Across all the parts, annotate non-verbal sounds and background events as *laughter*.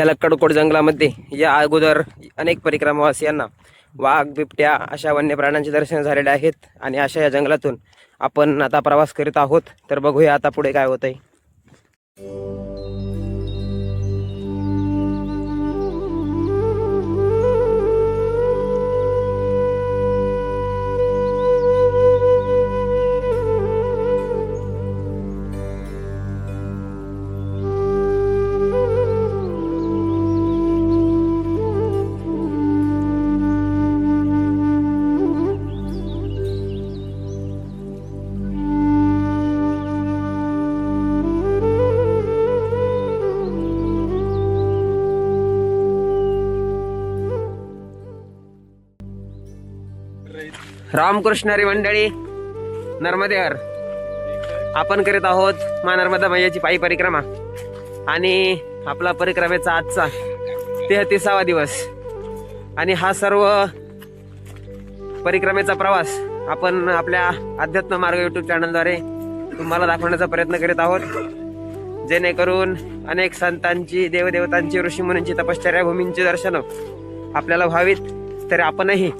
या लक्कडकोट जंगलामध्ये या अगोदर अनेक परिक्रमावासियांना वाघ बिबट्या अशा वन्य प्राण्यांचे दर्शन झालेले आहेत आणि अशा या जंगलातून आपण आता प्रवास करीत आहोत. तर बघूया आता पुढे काय होत रामकृष्णारी मंडळी नर्मदेहर आपण करीत आहोत मा नर्मदा मैयाची पायी परिक्रमा. आणि आपला परिक्रमेचा आजचा तेहतीसावा दिवस. आणि हा सर्व परिक्रमेचा प्रवास आपण आपल्या अध्यात्म मार्ग युट्यूब चॅनलद्वारे तुम्हाला दाखवण्याचा प्रयत्न करीत आहोत. जेणेकरून अनेक संतांची देवदेवतांची ऋषीमुनींची तपश्चर्या भूमींची दर्शनं आपल्याला व्हावीत. तरी आपणही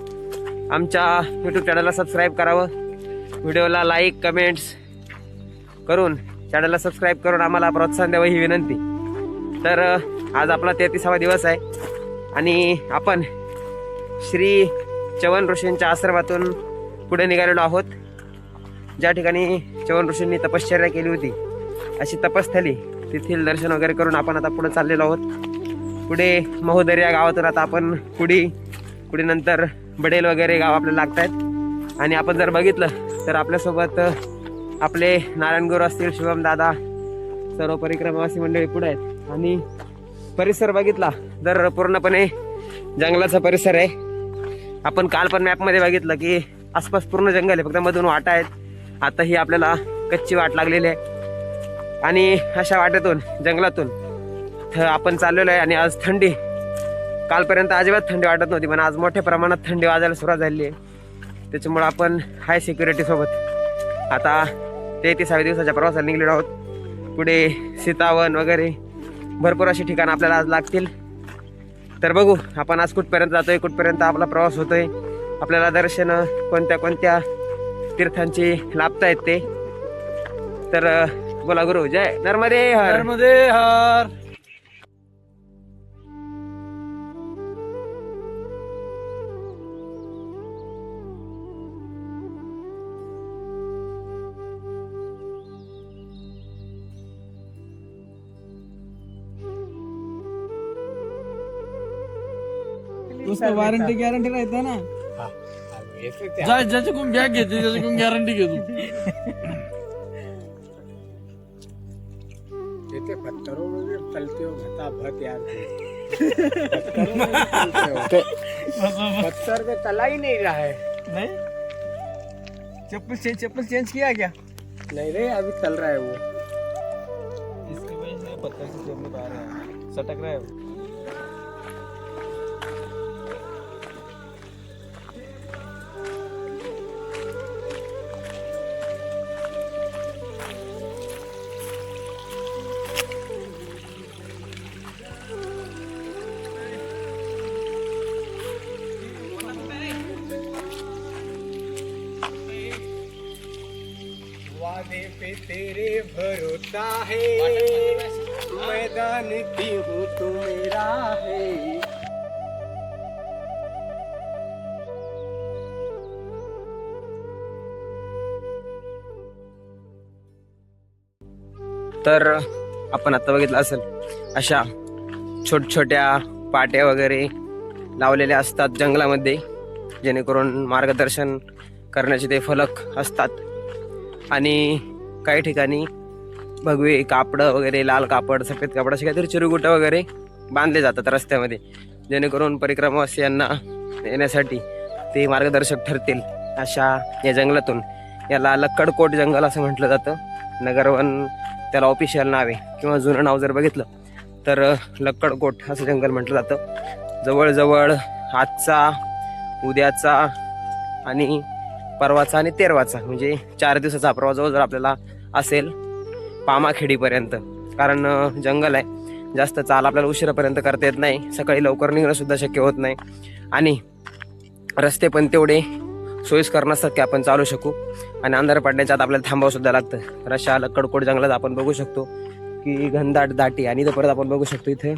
आमच्या यूट्यूब चॅनलला सबस्क्राईब करावं. व्हिडिओला लाईक कमेंट्स करून चॅनलला सबस्क्राईब करून आम्हाला प्रोत्साहन द्यावं ही विनंती. तर आज आपला तेहतीसावा दिवस आहे आणि आपण श्री चवन ऋषींच्या आश्रमातून पुढे निघालेलो आहोत. ज्या ठिकाणी चवन ऋषींनी तपश्चर्या केली होती अशी तपस्थली तेथील दर्शन वगैरे करून आपण आता पुढे चाललेलो आहोत. पुढे महोदर्या गावातून आता आपण पुढे नंतर बडेल वगैरे गाव आपल्याला लागत आहेत आणि आपण जर बघितलं तर आपल्यासोबत आपले आपले नारायणगुरू असतील शिवम दादा सर्व परिक्रमावासी मंडळी पुढे आहेत. आणि परिसर बघितला तर पूर्णपणे जंगलाचा परिसर आहे. आपण काल पण मॅपमध्ये बघितलं की आसपास पूर्ण जंगल आहे फक्त मधून वाटा आहेत. आता ही आपल्याला कच्ची वाट लागलेली आहे. आणि अशा वाटेतून जंगलातून आपण चाललेलो आहे. आणि आज थंडी कालपर्यंत अजिबात थंडी वाटत नव्हती पण आज मोठ्या प्रमाणात थंडी वाजायला सुरुवात झाली आहे. त्याच्यामुळं आपण हाय सिक्युरिटी सोबत आता तेहतीसाव्या दिवसाच्या प्रवासाला निघलेलो आहोत. पुढे सीतावन वगैरे भरपूर अशी ठिकाणं आपल्याला आज लागतील. तर बघू आपण आज कुठपर्यंत जातोय कुठपर्यंत आपला प्रवास होतोय आपल्याला दर्शन कोणत्या कोणत्या तीर्थांची लाभता ते. तर बोला गुरु जय. नर्मदे हर. नर्मदे हर. उसमें वारंटी गारंटी रहता ना? जा ज्याच्याकडून बॅग घेते त्याच्याकडून गॅरंटी घेतो येते पत्थरों में भी चलते हो घटा भत यार पत्थरों में भी चलते हो। पत्थर पे तला ही नहीं रहा है। नहीं? चप्पल चेंज चप्पल चेंज किया क्या? नहीं रे अभी चल रहा है वो। इसकी वजह से पत्थर से जमने पा रहा है। सटक रहा है वादे तेरे भरोसा है। मैदान की हूँ हो तू मेरा है। तर आपण आता बघितलं असेल अशा छोट छोट्या पाट्या वगैरे लावलेल्या असतात जंगलामध्ये जेणेकरून मार्गदर्शन करण्याचे ते फलक असतात. आणि काही ठिकाणी भगवे कापडं वगैरे लाल कापड सफेद कापड असे काहीतरी चिरुगुटं वगैरे बांधले जातात रस्त्यामध्ये. जेणेकरून परिक्रमावासियांना येण्यासाठी ते मार्गदर्शक ठरतील अशा या जंगलातून. याला लक्कडकोट जंगल असं म्हटलं जातं. नगरवन त्याला ऑफिशियल नाव आहे किंवा जुनं नाव जर बघितलं तर लक्कडकोट असं जंगल म्हटलं जातं. जवळजवळ आजचा उद्याचा आणि परवाचा आणि तेरवाचा म्हणजे चार दिवसाचा प्रवास जवळ जर आपल्याला असेल पामाखेडीपर्यंत. कारण जंगल आहे. जास्त चाल आपल्याला उशिरापर्यंत करता येत नाही. सकाळी लवकर निघणं सुद्धा शक्य होत नाही. आणि रस्ते पण तेवढे सोयीस्कर नसतात की आपण चालू शकू. आणि अंधार पडण्याच्या आत आपल्याला थांबावं सुद्धा लागतं. तर अशा जंगलात आपण बघू शकतो की घनदाट दाटी आणि इथं परत आपण बघू शकतो इथे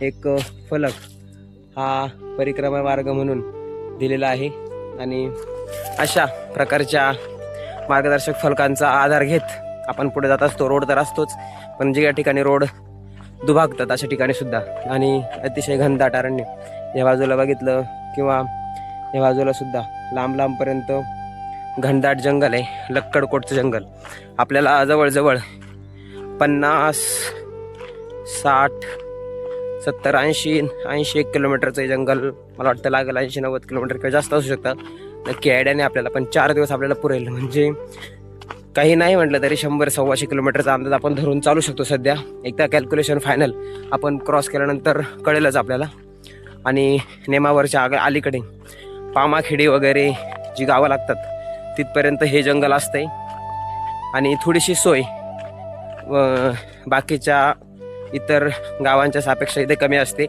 एक फलक हा परिक्रमा मार्ग म्हणून दिलेला आहे. आणि अशा प्रकारच्या मार्गदर्शक फलकांचा आधार घेत आपण पुढे जात असतो. रोड तर असतोच पण जे या ठिकाणी रोड दुभागतात अशा ठिकाणी सुद्धा. आणि अतिशय घनदाट अरण्य. या बाजूला बघितलं किंवा या बाजूला सुद्धा लांब लांबपर्यंत घनदाट जंगल आहे. लक्कडकोटचं जंगल. आपल्याला जवळजवळ पन्नास साठ सत्तर ऐंशी ऐंशी एक किलोमीटरचं जंगल मला वाटतं लागेल. ऐंशी नव्वद किलोमीटर किंवा जास्त असू शकतात नक्की आयडिया आपल्याला पण चार दिवस आपल्याला पुरेल. म्हणजे काही नाही म्हटलं तरी शंभर सव्वाशे किलोमीटरचा अंदाज आपण धरून चालू शकतो सध्या. एकदा कॅल्क्युलेशन फायनल आपण क्रॉस केल्यानंतर कळेलच आपल्याला. आणि नेमावरच्या आग अलीकडे पामाखेडी वगैरे जी गावं लागतात तिथपर्यंत हे जंगल असते आणि थोडीशी सोय व बाकीच्या इतर गावांच्या सापेक्ष इथे कमी असते.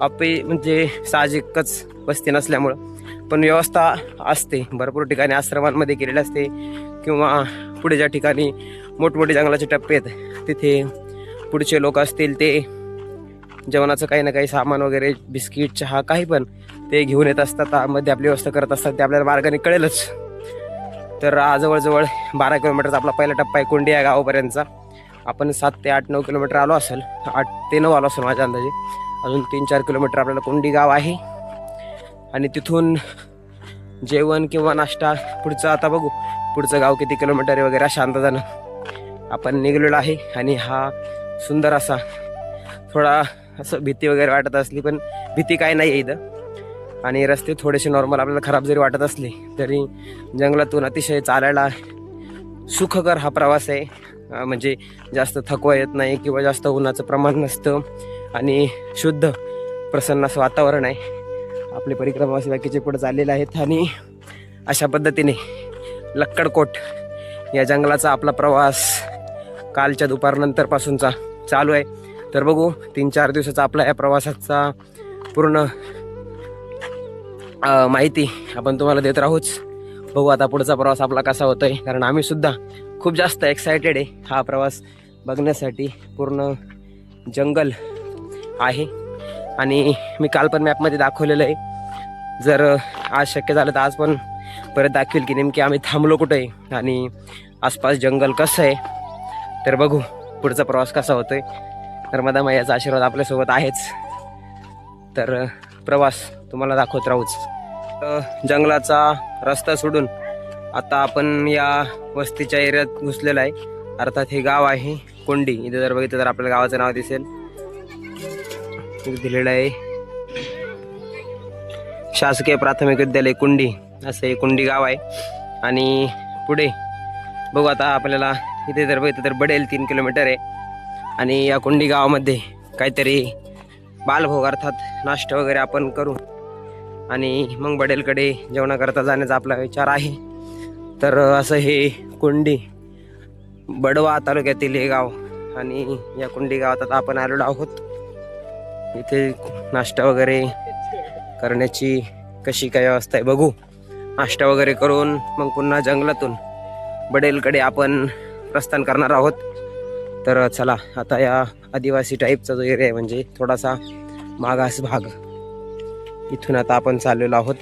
अपे म्हणजे साहजिकच वस्ती नसल्यामुळं. पण व्यवस्था असते. भरपूर ठिकाणी आश्रमांमध्ये केलेली असते किंवा पुढे ज्या ठिकाणी मोठमोठे जंगलाचे टप्पे आहेत. तिथे पुढचे लोक असतील ते जेवणाचं काही ना काही सामान वगैरे बिस्किट चहा काही पण ते घेऊन येत असतात. त्यामध्ये आपली व्यवस्था करत असतात. ते आपल्याला मार्गाने कळेलच तर जवळजवळ बारा किलोमीटरचा आपला पहिला टप्पा आहे कोंडी या गावापर्यंतचा. आपण सात ते आठ नऊ किलोमीटर आलो असेल. आठ ते नऊ आलो असेल माझ्या अंदाजे. अजून तीन चार किलोमीटर आपल्याला कोंडी गाव आहे. आणि तिथून जेवण किंवा नाश्ता पुढचं आता बघू. पुढचं गाव किती किलोमीटर आहे वगैरे अशा अंदाजानं आपण निघलेलो आहे. आणि हा सुंदर असा थोडा असं भीती वगैरे वाटत असली पण भीती काय नाही आहे इथं. आणि रस्ते थोडेसे नॉर्मल आपल्याला खराब जरी वाटत असले तरी जंगलातून अतिशय चालायला सुखकर हा प्रवास आहे. म्हणजे जास्त थकवा येत नाही किंवा जास्त उन्हाचं प्रमाण नसतं. आणि शुद्ध प्रसन्न असं वातावरण आहे. आपले परिक्रमावासी बाकीचे पुढे चाललेले आहेत आणि अशा पद्धतीने लक्कडकोट या जंगलाचा आपला प्रवास कालच्या दुपारनंतरपासूनचा चालू आहे. तर बघू तीन चार दिवसाचा आपला या प्रवासाचा पूर्ण माहिती आपण तुम्हाला देत राहूच. बघू आता पुढचा प्रवास आपला कसा होतोय. कारण आम्ही सुद्धा खूप जास्त एक्सायटेड आहे. हा प्रवास बघण्यासाठी पूर्ण जंगल आहे. आणि मी काल पण मॅपमध्ये दाखवलेलं आहे. जर आज शक्य झालं तर आज पण परत दाखवेल की नेमकी आम्ही थांबलो कुठे आहे आणि आसपास जंगल कसं आहे. तर बघू पुढचा प्रवास कसा होतोय. नर्मदा मैयाचा आशीर्वाद आपल्यासोबत आहेच. तर प्रवास तुम्हाला दाखवत राहूच. जंगलाचा रस्ता सोडून आता आपण या वस्तीच्या एरियात घुसलेला आहे. अर्थात हे गाव आहे कोंडी. इथे जर बघितलं तर आपल्या गावाचं नाव दिसेल. इथे दिलेलं आहे. शासकीय प्राथमिक विद्यालय कुंडी असं हे कुंडी गाव आहे. आणि पुढे बघू आता आपल्याला इथे जर बघितलं तर बडेल तीन किलोमीटर आहे. आणि या कुंडी गावामध्ये काहीतरी बालभोग अर्थात नाश्ता वगैरे आपण करू. आणि मग बडेलकडे जेवणाकरता जाण्याचा आपला विचार आहे. तर असं हे कुंडी बडवा तालुक्यातील हे गाव. आणि या कुंडी गावात आता आपण आलेलो आहोत. इथे नाश्ता वगैरे करण्याची कशी काय व्यवस्था आहे बघू. नाश्ता वगैरे करून मग पुन्हा जंगलातून बडेलकडे आपण प्रस्थान करणार आहोत. तर चला आता या आदिवासी टाईपचा जो एरिया आहे म्हणजे थोडासा मागास भाग इथून आता आपण चाललेलो आहोत.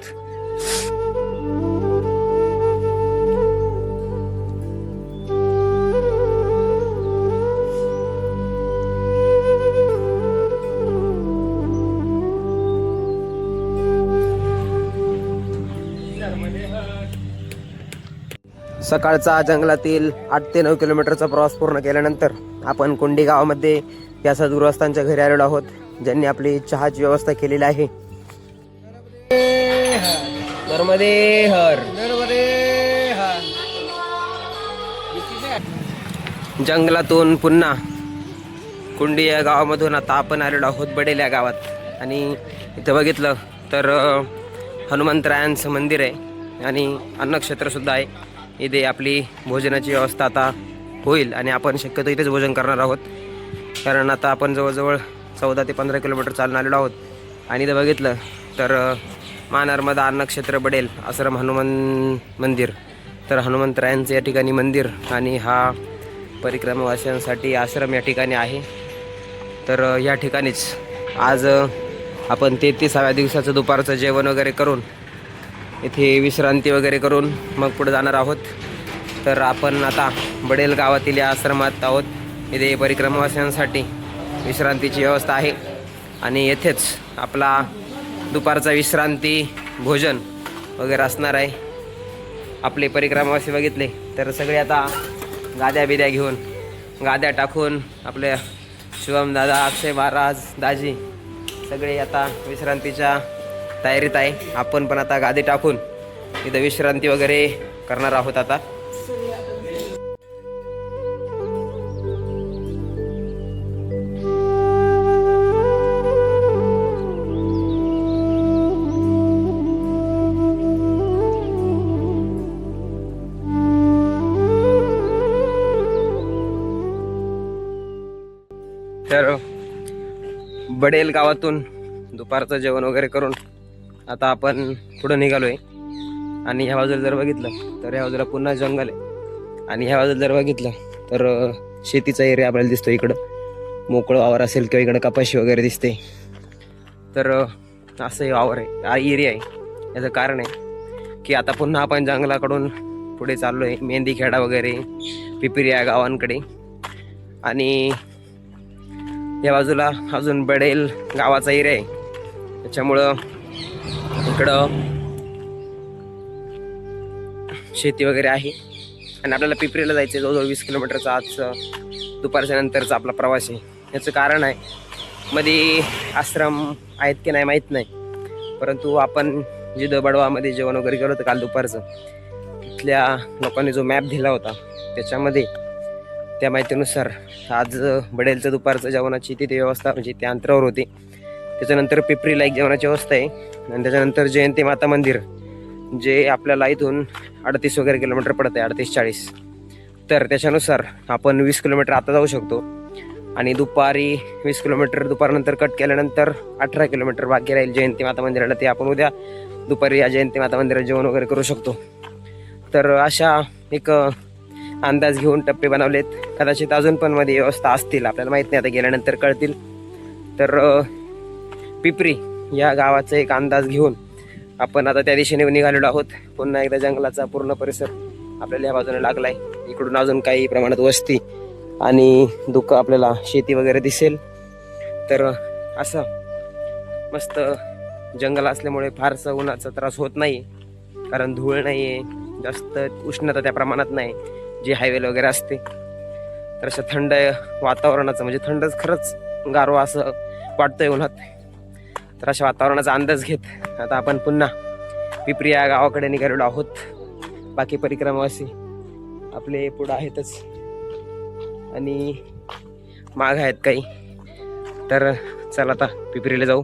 सकाळचा जंगलातील आठ ते नऊ किलोमीटरचा प्रवास पूर्ण केल्यानंतर आपण कुंडी गावामध्ये या सद्गृहस्थांच्या घरी आलेलो आहोत ज्यांनी आपली चहाची व्यवस्था केलेली आहे. नर्मदे हर. जंगलातून पुन्हा कुंडी या गावामधून आता आपण आलेलो आहोत बडेल या गावात. आणि इथं बघितलं तर हनुमंतरायांचं मंदिर आहे आणि अन्नक्षेत्रसुद्धा आहे. इथे आपली भोजनाची व्यवस्था आता होईल आणि आपण शक्यतो इथेच भोजन करणार आहोत. कारण आता आपण जवळजवळ चौदा ते पंधरा किलोमीटर चालून आलेलो आहोत. आणि इथं बघितलं तर अ, महानर्मदा अन्नक्षेत्र बडेल आश्रम हनुमान मंदिर. तर हनुमंतरायांचं या ठिकाणी मंदिर आणि हा परिक्रमावासियांसाठी आश्रम या ठिकाणी आहे. तर या ठिकाणीच आज आपण तेहतीसाव्या दिवसाचं दुपारचं जेवण वगैरे करून इथे विश्रांती वगैरे करून मग पुढे जाणार आहोत. तर आपण आता बडेल गावातील या आश्रमात आहोत. इथे परिक्रमावासियांसाठी विश्रांतीची व्यवस्था आहे. आणि येथेच आपला दुपारचा विश्रांती भोजन वगैरे असणार आहे. आपले परिक्रमावासी बघितले. तर सगळे आता गाद्या बिद्या घेऊन गाद्या टाकून आपल्या शिवम दादा अक्षय महाराज दाजी सगळे आता विश्रांतीच्या तयारीत आहे. आपण पण आता गादी टाकून इथं विश्रांती वगैरे करणार आहोत आता. तर बडेल गावातून दुपारचं जेवण वगैरे करून आता आपण पुढं निघालोय. आणि ह्या बाजूला जर बघितलं तर ह्या बाजूला पुन्हा जंगल आहे. आणि ह्या बाजूला जर बघितलं तर शेतीचा एरिया आपल्याला दिसतो इकडं. मोकळं वावर असेल किंवा इकडं कपाशी वगैरे दिसते. तर असं हे वावर आहे. हा एरिया आहे. याचं कारण आहे की आता पुन्हा आपण जंगलाकडून पुढे चाललो आहे मेहंदीखेडा वगैरे पिपिरी या गावांकडे. आणि या बाजूला अजून बडेल गावाचा एरिया आहे. त्याच्यामुळं इकडं शेती वगैरे आहे. आणि आपल्याला पिपरीला जायचं जवळजवळ वीस किलोमीटरचा आजचं दुपारच्या नंतरचा आपला प्रवास आहे. याचं कारण आहे मध्ये आश्रम आहेत की नाही माहीत नाही. परंतु आपण जे बडवामध्ये जेवण वगैरे केलं होतं काल दुपारचं तिथल्या लोकांनी जो मॅप दिला होता त्याच्यामध्ये त्या माहितीनुसार आज बडेलचं दुपारचं जेवणाची तिथे व्यवस्था म्हणजे त्या अंतरावर होती. त्याच्यानंतर पिपरीला एक जेवणाची व्यवस्था आहे. आणि त्याच्यानंतर जयंती माता मंदिर जे आपल्याला इथून अडतीस वगैरे किलोमीटर पडतं आहे अडतीस चाळीस. तर त्याच्यानुसार आपण वीस किलोमीटर आता जाऊ शकतो. आणि दुपारी वीस किलोमीटर दुपारनंतर कट केल्यानंतर अठरा किलोमीटर बाकी राहील जयंती माता मंदिराला. ते आपण उद्या दुपारी या जयंती माता मंदिरात जेवण वगैरे करू शकतो. तर अशा एक अंदाज घेऊन टप्पे बनवलेत. कदाचित अजून पण मध्ये व्यवस्था असतील आपल्याला माहीत नाही आता गेल्यानंतर कळतील. तर पिपरी या गावाचा एक अंदाज घेऊन आपण आता त्या दिशेने निघालेलो आहोत. पुन्हा एकदा जंगलाचा पूर्ण परिसर आपल्याला या बाजूने लागलाय. इकडून अजून काही प्रमाणात वस्ती आणि दुःख आपल्याला शेती वगैरे दिसेल. तर असं मस्त जंगल असल्यामुळे फारसं उन्हाचा त्रास होत नाही. कारण धूळ नाही आहे जास्त उष्णता त्या प्रमाणात नाही जी हायवेला वगैरे असते. तर असं थंड वातावरणाचं म्हणजे थंडच खरंच गारवा असं वाटतंय उन्हात. तर अशा वातावरणाचा अंदाज घेत आता आपण पुन्हा पिपरी या गावाकडे निघालेलो आहोत. बाकी परिक्रमावासी आपले पुढं आहेतच. आणि माग आहेत काही. तर चल आता पिपरीला जाऊ.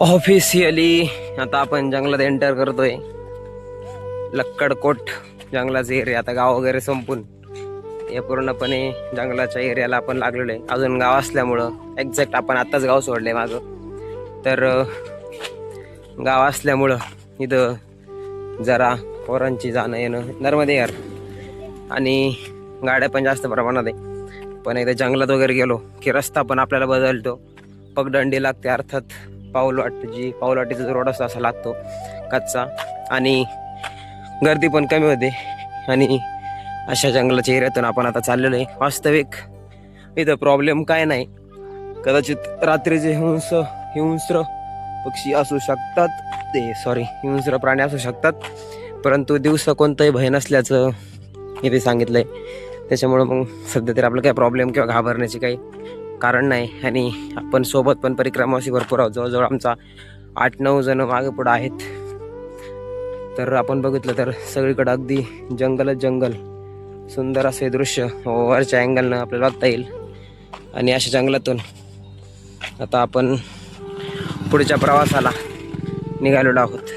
ऑफिशियली आता आपण जंगलात एंटर करतोय. लक्कडकोट जंगलाचे एरिया आता गाव वगैरे संपून हे पूर्णपणे जंगलाच्या एरियाला आपण लागलेलो आहे. अजून गाव असल्यामुळं एक्झॅक्ट आपण आत्ताच गाव सोडले मागं. तर गाव असल्यामुळं इथं जरा पोरांची जाणं येणं नर्मदे यार. आणि गाड्या पण जास्त प्रमाणात आहे. पण एकदा जंगलात वगैरे गेलो की रस्ता पण आपल्याला बदलतो. पगदंडी लागते अर्थात. पाऊलवाट जी पाऊलवाटीचा जो रोड असतो असा लागतो कच्चा. आणि गर्दी पण कमी होते. आणि अशा जंगलाच्या एरियातून आपण आता चाललेलो आहे. वास्तविक इथं प्रॉब्लेम काय नाही. कदाचित रात्रीचे हिंस हिंस्र पक्षी असू शकतात. ते सॉरी हिंस्र प्राणी असू शकतात. परंतु दिवसा कोणतंही भय नसल्याचं इथे सांगितलंय. त्याच्यामुळं मग सध्या तरी आपलं काही प्रॉब्लेम किंवा घाबरण्याची काही कारण नाही. आणि आपण सोबत पण परिक्रमाशी भरपूर आहोत. जवळजवळ आमचा आठ नऊ जण मागे पुढे आहेत. तर आपण बघितलं तर सगळीकडं अगदी जंगलच जंगल. सुंदर असे दृश्य वरच्या अँगलनं आपल्याला बघता येईल. आणि अशा जंगलातून आता आपण पुढच्या प्रवासाला निघालेलो आहोत.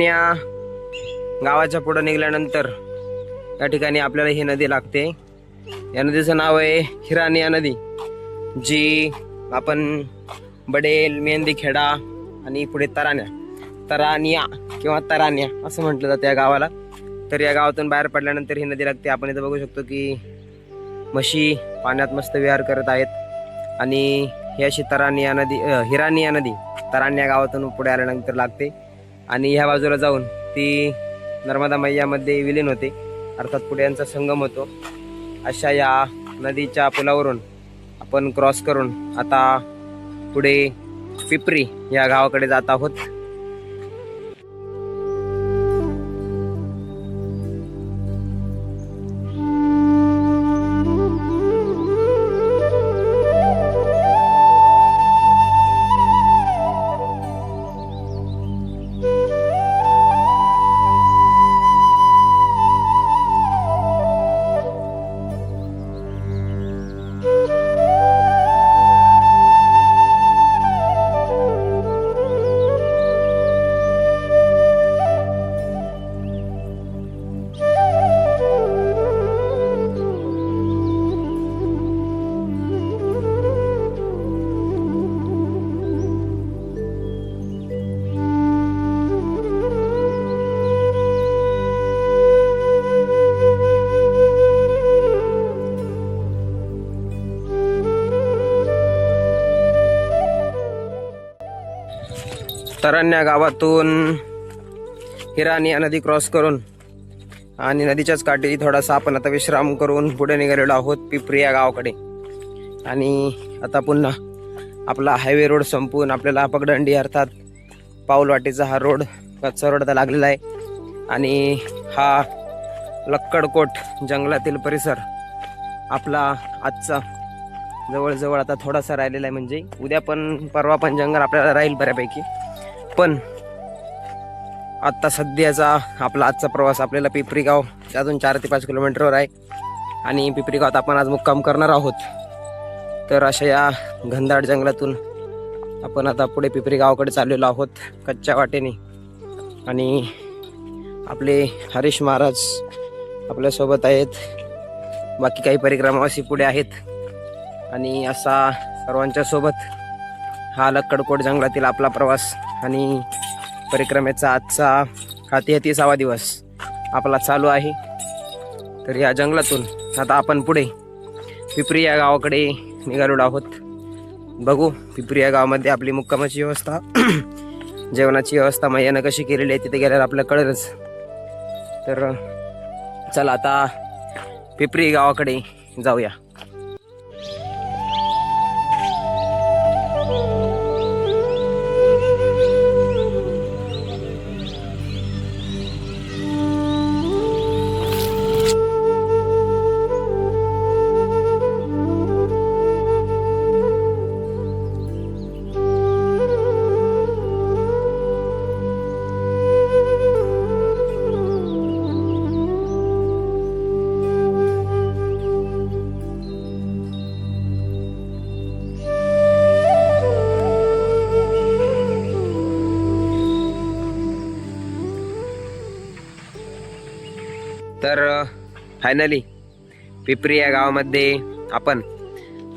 आपण या गावाच्या पुढे निघाल्यानंतर या ठिकाणी आपल्याला ही नदी लागते. या नदीचं नाव आहे हिरानिया नदी जी आपण बडेल मेहंदी खेडा आणि पुढे तराण्या तरानिया किंवा तराण्या असं म्हटलं जातं या गावाला. तर या गावातून बाहेर पडल्यानंतर ही नदी लागते. आपण इथं बघू शकतो की म्हशी पाण्यात मस्त विहार करत आहेत. आणि ही अशी तरानिया नदी हिरानिया नदी तरान्या गावातून पुढे आल्यानंतर लागते. आणि ह्या बाजूला जाऊन ती नर्मदा मैयामध्ये विलीन होते. अर्थात पुढे यांचा संगम होतो. अशा या नदीच्या पुलावरून आपण क्रॉस करून आता पुढे पिपरी या गावाकडे जात आहोत. तरण्या गावातून हिराणी या नदी क्रॉस करून आणि नदीच्याच काठी थोडासा आपण आता विश्राम करून पुढे निघालेलो आहोत पिपरी या गावाकडे. आणि आता पुन्हा आपला हायवे रोड संपून आपल्याला पगडंडी अर्थात पाऊलवाटीचा हा रोड कच्चा रोड आता लागलेला आहे. आणि हा लक्कडकोट जंगलातील परिसर आपला आजचा जवळजवळ आता थोडासा राहिलेला आहे. म्हणजे उद्या पण परवा पण जंगल आपल्याला राहील बऱ्यापैकी. पण आत्ता सध्याचा आपला आजचा प्रवास आपल्याला पिपरीगाव अजून चार ते पाच किलोमीटरवर आहे. आणि पिपरीगावात आपण आज मुक्काम करणार आहोत. तर अशा या घनदाट जंगलातून आपण आता पुढे पिपरी गावाकडे चाललेलो आहोत कच्च्या वाटेने. आणि आपले हरीश महाराज आपल्यासोबत आहेत. बाकी काही परिक्रमावासी पुढे आहेत. आणि असा सर्वांच्या सोबत हा लक्कडकोट जंगलातील आपला प्रवास आणि परिक्रमेचा आजचा हा तेहतीसावा दिवस आपला चालू आहे. तर या जंगलातून आता आपण पुढे पिपरी या गावाकडे निघालो आहोत. बघू पिपरी या गावामध्ये आपली मुक्कामाची व्यवस्था. *clears throat* जेवणाची व्यवस्था मैयानं कशी केलेली आहे तिथे गेल्यावर आपलं कळेलच. तर चला आता पिपरी गावाकडे जाऊया. फायनली पिपरी या गावामध्ये आपण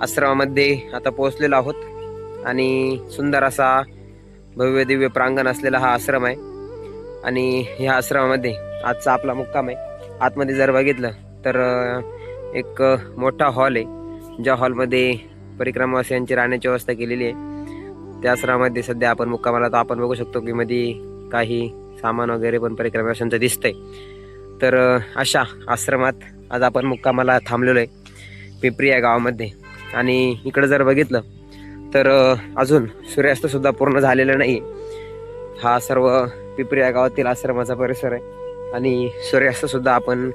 आश्रमामध्ये आता पोहोचलेलो आहोत. आणि सुंदर असा भव्य दिव्य प्रांगण असलेला हा आश्रम आहे. आणि ह्या आश्रमामध्ये आजचा आपला मुक्काम आहे. आतमध्ये जर बघितलं तर एक मोठा हॉल आहे. ज्या हॉलमध्ये परिक्रमावासियांची राहण्याची व्यवस्था केलेली आहे. त्या आश्रमामध्ये सध्या आपण मुक्कामाला तर आपण बघू शकतो की मध्ये काही सामान वगैरे पण परिक्रमावाशांचं दिसतंय. तर अशा आश्रमात आज आपण मुक्कामाला थांबलेलो आहे पिपरी या गावामध्ये. आणि इकडं जर बघितलं तर अजून सूर्यास्तसुद्धा पूर्ण झालेला नाही हा सर्व पिपरी या गावातील आश्रमाचा परिसर आहे. आणि सूर्यास्तसुद्धा आपण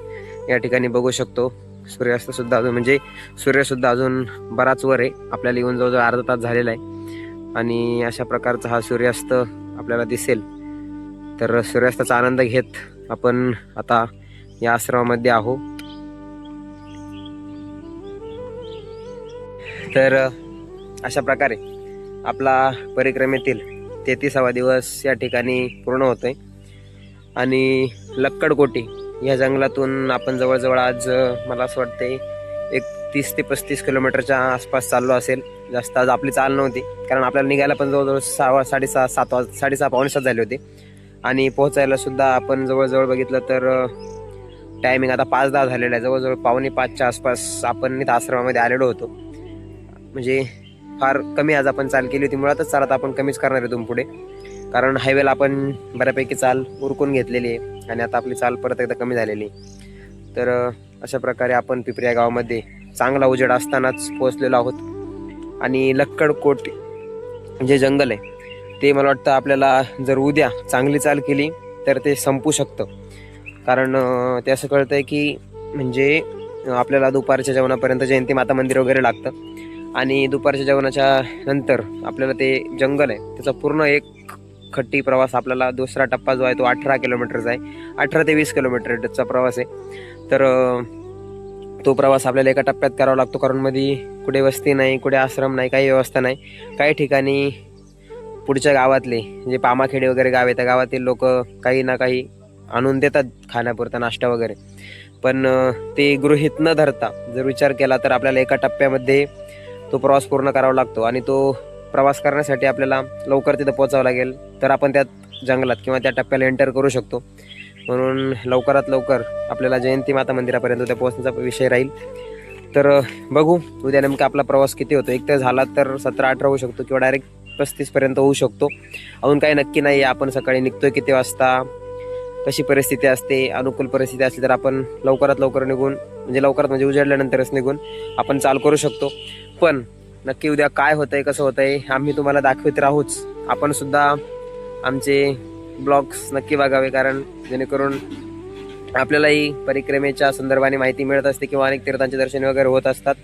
या ठिकाणी बघू शकतो. सूर्यास्तसुद्धा अजून म्हणजे सूर्यसुद्धा अजून बराच वर आहे. आपल्याला येऊन जवळजवळ अर्धा तास झालेला आहे. आणि अशा प्रकारचा हा सूर्यास्त आपल्याला दिसेल. तर सूर्यास्ताचा आनंद घेत आपण आता या आश्रमामध्ये आहो. तर अशा प्रकारे आपला परिक्रमेतील तेहतीसावा दिवस या ठिकाणी पूर्ण होतो आहे आणि लक्कडकोटी या जंगलातून आपण जवळजवळ आज मला असं वाटते एक तीस ते पस्तीस किलोमीटरच्या आसपास चाललो असेल. जास्त आज आपली चाल नव्हती. कारण आपल्याला निघायला पण जवळजवळ सहा साडेसहा सात वाज साडेसहा पावणे सात झाले होते. आणि पोहोचायला सुद्धा आपण जवळजवळ बघितलं तर टायमिंग आता पाच दहा झालेला आहे. जवळजवळ पावणे पाचच्या आसपास आपण इथं आश्रमामध्ये आलेलो होतो. म्हणजे फार कमी आज आपण चाल केली होती. मुळातच चालत आपण कमीच करणार आहे इथून पुढे. कारण हायवेला आपण बऱ्यापैकी चाल उरकून घेतलेली आहे. आणि आता आपली चाल परत एकदा कमी झालेली आहे. तर अशा प्रकारे आपण पिपऱ्या गावामध्ये चांगला उजेड असतानाच पोहोचलेलो आहोत. आणि लक्कडकोट जे जंगल आहे ते मला वाटतं आपल्याला जर उद्या चांगली चाल केली तर ते संपू शकतं. कारण ते असं कळतं आहे की म्हणजे आपल्याला दुपारच्या जेवणापर्यंत जयंती माता मंदिर वगैरे लागतं. आणि दुपारच्या जेवणाच्या नंतर आपल्याला ते जंगल आहे त्याचा पूर्ण एक खट्टी प्रवास आपल्याला दुसरा टप्पा जो आहे तो अठरा किलोमीटरचा आहे. अठरा ते वीस किलोमीटरचा प्रवास आहे. तर तो प्रवास आपल्याला एका टप्प्यात करावा लागतो. कारण मध्ये कुठे वस्ती नाही कुठे आश्रम नाही काही व्यवस्था नाही. काही ठिकाणी पुढच्या गावातले जे पामाखेडे वगैरे गाव आहे त्या गावातील लोक काही ना काही आणून देतात खाण्यापुरता नाश्ता वगैरे. पण ते गृहित न धरता जर विचार केला तर आपल्याला एका टप्प्यामध्ये तो प्रवास पूर्ण करावा लागतो आणि तो प्रवास करण्यासाठी आपल्याला लवकर तिथं पोचावं लागेल. तर आपण त्यात जंगलात किंवा त्या टप्प्याला एंटर करू शकतो. म्हणून लवकरात लवकर आपल्याला जयंती माता मंदिरापर्यंत त्या पोहोचण्याचा विषय राहील. तर बघू उद्या नेमका आपला प्रवास किती होतो? एक तर झाला तर सतरा अठरा होऊ शकतो किंवा डायरेक्ट पस्तीस पर्यंत होऊ शकतो. अजून काही नक्की नाही आपण सकाळी निघतोय किती वाजता? कशी परिस्थिती असते? अनुकूल परिस्थिती असली तर आपण लवकरात लवकर निघून म्हणजे लवकरात म्हणजे उजाडल्यानंतरच निघून आपण चाल करू शकतो. पण नक्की उद्या काय होतंय कसं होतंय आम्ही तुम्हाला दाखवत राहूच. आपण सुद्धा आमचे ब्लॉग्स नक्की बघावे कारण जेणेकरून आपल्यालाही परिक्रमेच्या संदर्भाने माहिती मिळत असते किंवा अनेक तीर्थांचे दर्शन वगैरे होत असतात.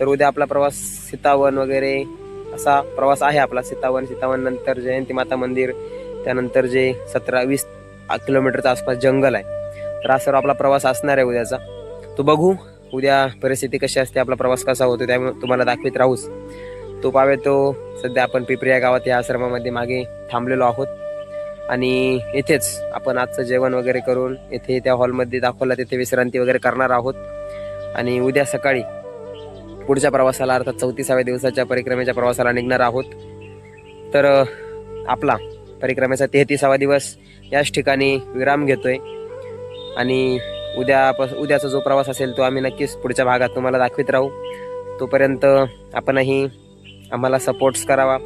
तर उद्या आपला प्रवास सीतावन वगैरे असा प्रवास आहे आपला सीतावन. सीतावन नंतर जयंती माता मंदिर त्यानंतर जे सतरा वीस किलोमीटरचा आसपास जंगल आहे. तर हा सर्व आपला प्रवास असणार आहे उद्याचा. तो बघू उद्या परिस्थिती कशी असते आपला प्रवास कसा होतो त्यामुळे तुम्हाला दाखवित राहूच. तो पावे तो सध्या आपण पिपरिया गावात या आश्रमामध्ये मागे थांबलेलो आहोत. आणि येथेच आपण आजचं जेवण वगैरे करून येथे त्या हॉलमध्ये दाखवला तिथे विश्रांती वगैरे करणार आहोत. आणि उद्या सकाळी पुढच्या प्रवासाला अर्थात चौतीसाव्या दिवसाच्या परिक्रमेच्या प्रवासाला निघणार आहोत. तर आपला परिक्रमेचा तेहतीसावा दिवस याच ठिकाणी विराम घेतोय. आणि उद्या उद्याचा जो प्रवास असेल तो आम्ही नक्कीच पुढच्या भागात तुम्हाला दाखवित राहू. तोपर्यंत आपणही आम्हाला सपोर्ट्स करावा.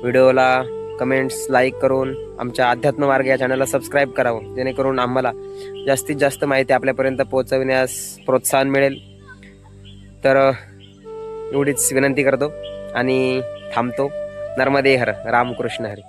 व्हिडिओला कमेंट्स लाईक करून आमच्या अध्यात्म मार्ग या चॅनलला सबस्क्राईब करावं जेणेकरून आम्हाला जास्तीत जास्त माहिती आपल्यापर्यंत पोहोचविण्यास प्रोत्साहन मिळेल. तर एवढीच विनंती करतो आणि थांबतो. नर्मदे हर रामकृष्ण हरी.